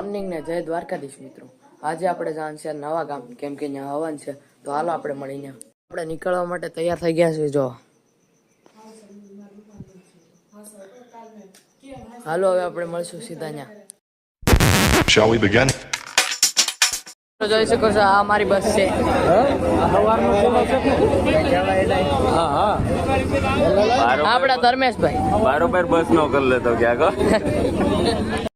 Morning ને જય દ્વારકાધીશ મિત્રો. આજે આપણે જાણશે નવા ગામ કેમ કે અહીંયા હવન છે. તો હાલો આપણે મળીને. આપણે નીકળવા માટે તૈયાર થઈ ગયા છે જો. હાલો હવે આપણે મળશું સીધા અહીંયા. Shall we begin? જોઈ શકો છો આ મારી બસ છે. આપણા ધર્મેશભાઈ. બારોબર બસ નો કરી લેતો ક્યાંક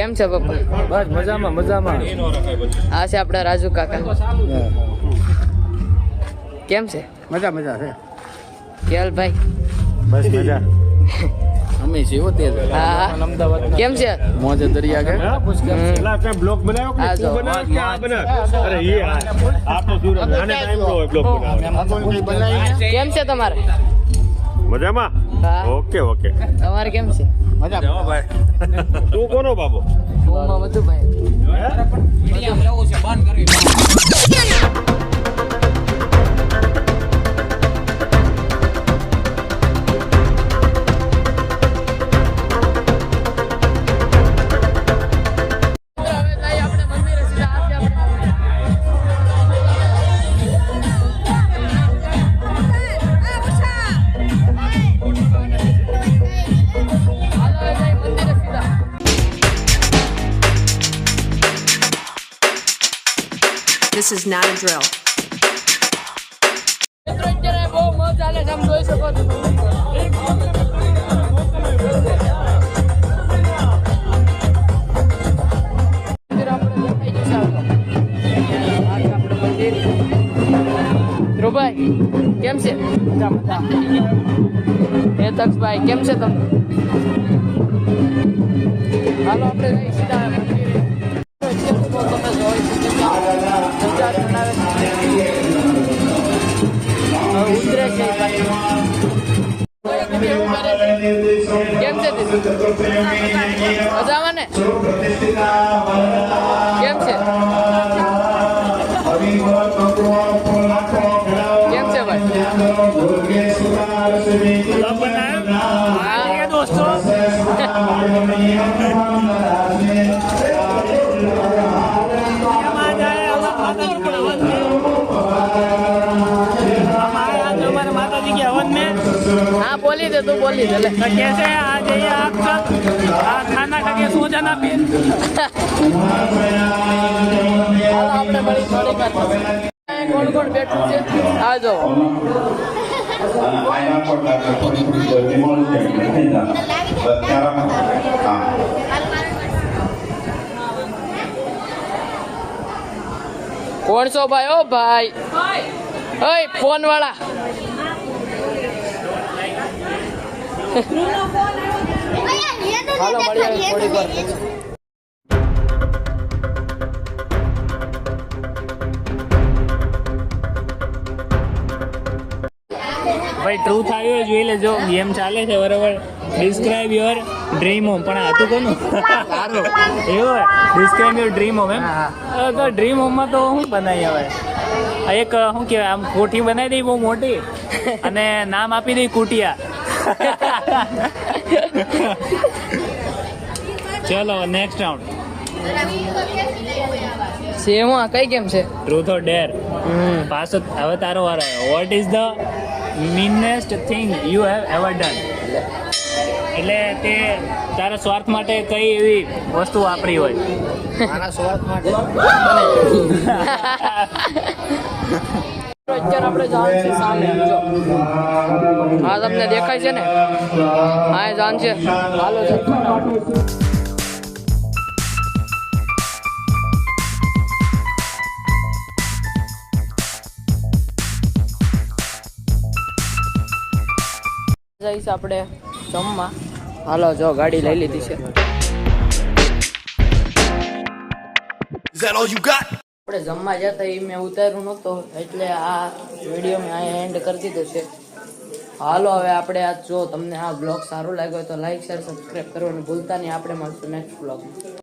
કેમ છે પપ્પા બસ મજામાં મજામાં. આ છે આપણા રાજુ કાકા. કેમ છે? મજા મજા છે. કેલભાઈ બસ મજા. અમે છીએ તે હા અમદાવાદ કેમ છે? મોજે દરિયા કે? હમ. બ્લોક બનાવ્યો કે તું બનાવ કે આ બનાવ? અરે એ આ આ તો સુરત નાને ટાઈમ નો હોય બ્લોક કેમ છે તમારે? મજામાં? હા. Okay okay. તમારે કેમ છે? જાઓ ભાઈ. તું કોનો બાબો? હું બધું ભાઈ This is not a drill. અત્યારે બહુ મોજ ચાલે છે આમ જોઈ શકો છો મંદિર આપણે દેખાઈ જશે આગળ. આ છે આપણું મંદિર. ધ્રુવભાઈ, કેમ છે હે તક્ષભાઈ, કેમ છે તમે હાલો, આપણે જઈએ સીધા મંદિરે. તમે જોઈ શકો કેમ છે મજામાં ને કેમ છે કેમ છે ભાઈ હું મેં હા બોલી દે તું બોલી દે લે. કે છે આ જે અક્ષર આ ખાના કાકે સોજા ના પીન આપણે બળી થોડી વાર ગોળ ગોળ બેઠું છે? આજો આયા કોટા કોટી કોટી મોલ છે કોણ છો ભાઈ? ઓ ભાઈ. ઓય ફોન વાળા હાલો મળીએ થોડીક વાર પછી. ભાઈ ટ્રુથ આવ્યો જોઈ લેજો. ગેમ ચાલે છે બરાબર. ડિસ્ક્રાઇબ યોર ડ્રીમ હોમ પણ આ હતું કોનું? એવું ડિસ્ક્રાઇબ યોર ડ્રીમ હોમ એમ? તો ડ્રીમ હોમમાં તો શું બનાવી હવે? એક શું કહેવાય આમ કોઠી બનાવી દઈ બહુ મોટી. અને નામ આપી દઈ કુટિયા. ચલો નેક્સ્ટ રાઉન્ડ સેમા કઈ કેમ છે? Truth or dare hmm. પાછો હવે તારો વાર આવ્યો. What is the meanest thing you have ever done એટલે તે તારા સ્વાર્થ માટે કઈ એવી વસ્તુ વાપરી હોય? મારા સ્વાર્થ માટે? અત્યારે આપણે હા તમને દેખાય છે ને? હા જાન છે. હાલો છે. જઈશ આપણે જમવા. હાલો, જો, ગાડી લઈ લીધી છે. Is that all you got? આપણે જમવા જતા એ મેં ઉતાર્યું નહોતો, એટલે આ વીડિયો મેં અહીંયા એન્ડ કરી દીધો છે. હાલો હવે આપણે આ જો તમને આ બ્લોગ સારો લાગ્યો તો લાઈક શેર સબસ્ક્રાઈબ કરવાનું ભૂલતા નહીં. આપણે મળશું નેક્સ્ટ બ્લોગમાં